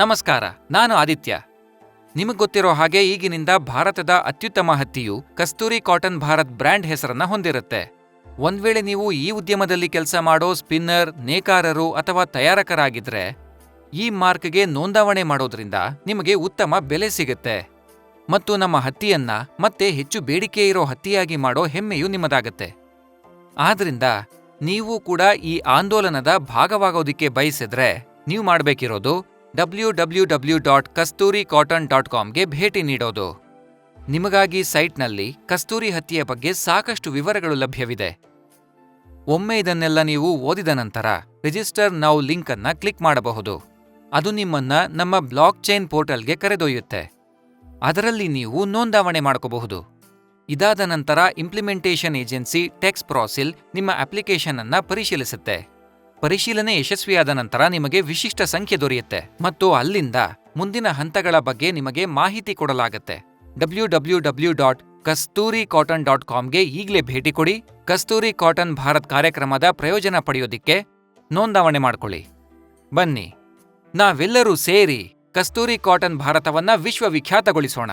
ನಮಸ್ಕಾರ, ನಾನು ಆದಿತ್ಯ. ನಿಮಗೆ ಗೊತ್ತಿರೋ ಹಾಗೆ ಈಗಿನಿಂದ ಭಾರತದ ಅತ್ಯುತ್ತಮ ಹತ್ತಿಯು ಕಸ್ತೂರಿ ಕಾಟನ್ ಭಾರತ್ ಬ್ರ್ಯಾಂಡ್ ಹೆಸರನ್ನ ಹೊಂದಿರುತ್ತೆ. ಒಂದ್ ವೇಳೆ ನೀವು ಈ ಉದ್ಯಮದಲ್ಲಿ ಕೆಲಸ ಮಾಡೋ ಸ್ಪಿನ್ನರ್, ನೇಕಾರರು ಅಥವಾ ತಯಾರಕರಾಗಿದ್ರೆ, ಈ ಮಾರ್ಕ್ಗೆ ನೋಂದಾವಣೆ ಮಾಡೋದ್ರಿಂದ ನಿಮಗೆ ಉತ್ತಮ ಬೆಲೆ ಸಿಗುತ್ತೆ. ಮತ್ತು ನಮ್ಮ ಹತ್ತಿಯನ್ನ ಮತ್ತೆ ಹೆಚ್ಚು ಬೇಡಿಕೆ ಇರೋ ಹತ್ತಿಯಾಗಿ ಮಾಡೋ ಹೆಮ್ಮೆಯು ನಿಮ್ಮದಾಗತ್ತೆ. ಆದ್ರಿಂದ ನೀವು ಕೂಡ ಈ ಆಂದೋಲನದ ಭಾಗವಾಗೋದಿಕ್ಕೆ ಬಯಸಿದ್ರೆ, ನೀವು ಮಾಡಬೇಕಿರೋದು W W W dot Kasturi cotton dot ಕಾಮ್ಗೆ ಭೇಟಿ ನೀಡೋದು. ನಿಮಗಾಗಿ ಸೈಟ್ನಲ್ಲಿ ಕಸ್ತೂರಿ ಹತ್ತಿಯ ಬಗ್ಗೆ ಸಾಕಷ್ಟು ವಿವರಗಳು ಲಭ್ಯವಿದೆ. ಒಮ್ಮೆ ಇದನ್ನೆಲ್ಲ ನೀವು ಓದಿದ ನಂತರ ರಿಜಿಸ್ಟರ್ ನೌ ಲಿಂಕ್ ಅನ್ನ ಕ್ಲಿಕ್ ಮಾಡಬಹುದು. ಅದು ನಿಮ್ಮನ್ನ ನಮ್ಮ ಬ್ಲಾಕ್ ಚೈನ್ ಪೋರ್ಟಲ್ಗೆ ಕರೆದೊಯ್ಯುತ್ತೆ. ಅದರಲ್ಲಿ ನೀವು ನೋಂದಾವಣೆ ಮಾಡ್ಕೋಬಹುದು. ಇದಾದ ನಂತರ ಇಂಪ್ಲಿಮೆಂಟೇಷನ್ ಏಜೆನ್ಸಿ ಟೆಕ್ಸ್ ಪ್ರಾಸಿಲ್ ನಿಮ್ಮ ಅಪ್ಲಿಕೇಶನ್ ಅನ್ನ ಪರಿಶೀಲಿಸುತ್ತೆ. ಪರಿಶೀಲನೆ ಯಶಸ್ವಿಯಾದ ನಂತರ ನಿಮಗೆ ವಿಶಿಷ್ಟ ಸಂಖ್ಯೆ ದೊರೆಯುತ್ತೆ ಮತ್ತು ಅಲ್ಲಿಂದ ಮುಂದಿನ ಹಂತಗಳ ಬಗ್ಗೆ ನಿಮಗೆ ಮಾಹಿತಿ ಕೊಡಲಾಗುತ್ತೆ. W W W dot Kasturi cotton dot ಕಾಮ್ಗೆ ಈಗಲೇ ಭೇಟಿ ಕೊಡಿ. ಕಸ್ತೂರಿ ಕಾಟನ್ ಭಾರತ್ ಕಾರ್ಯಕ್ರಮದ ಪ್ರಯೋಜನ ಪಡೆಯೋದಿಕ್ಕೆ ನೋಂದಾವಣೆ ಮಾಡ್ಕೊಳ್ಳಿ. ಬನ್ನಿ. ನಾವೆಲ್ಲರೂ ಸೇರಿ ಕಸ್ತೂರಿ ಕಾಟನ್ ಭಾರತವನ್ನ ವಿಶ್ವವಿಖ್ಯಾತಗೊಳಿಸೋಣ.